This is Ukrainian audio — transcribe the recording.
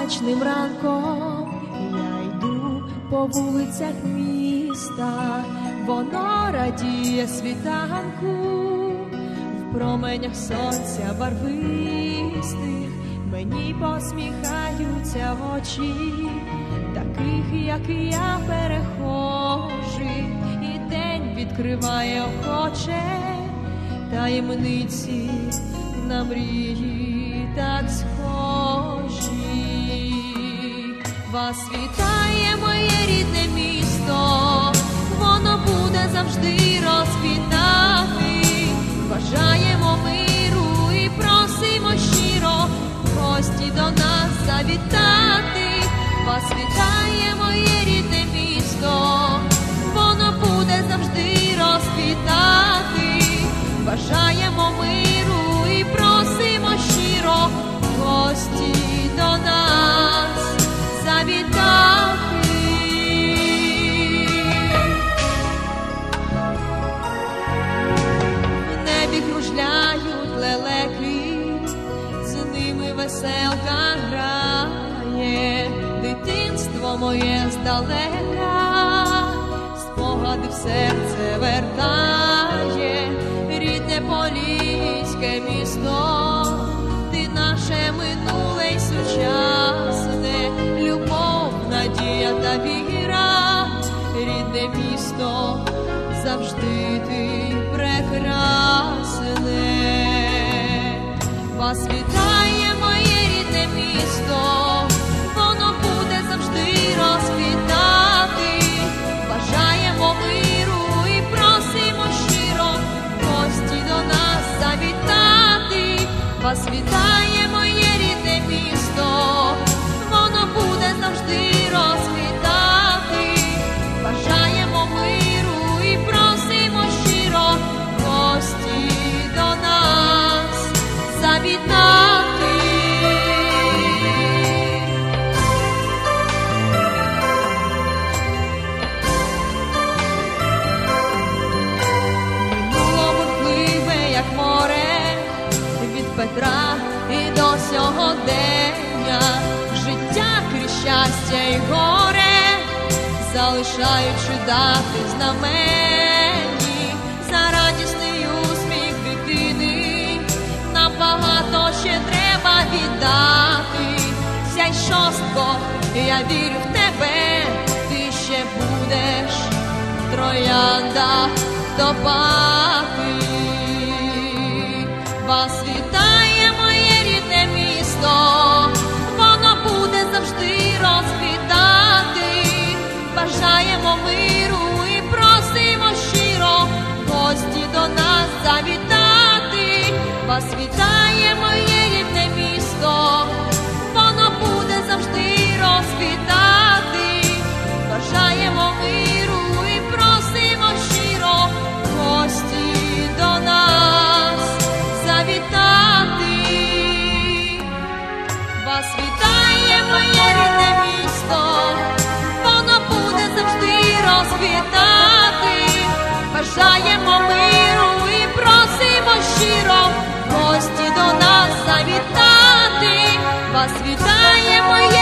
сонячним ранком я йду по вулицях міста, воно радіє світанку, в променях сонця барвистих мені посміхаються в очі, таких, як я, перехожих, і день відкриває охоче таємниці на мрії так схожі. Вас вітає моє рідне місто, воно буде завжди розквітати. Бажаємо миру і просимо щиро гості до нас завітати. Вас вітає моє рідне місто, моє здалека, спогади в серце вертає, рідне поліське місто, і до сьогодення, життя крізь й горе, залишаючи дати знамені, за радісний усміх дитини, нам багато ще треба віддати. Сяй шостко, я вірю в тебе, ти ще будеш троянда. Вас вітає Бажаємо миру і просимо щиро гості до нас завітати. Вас вітає моє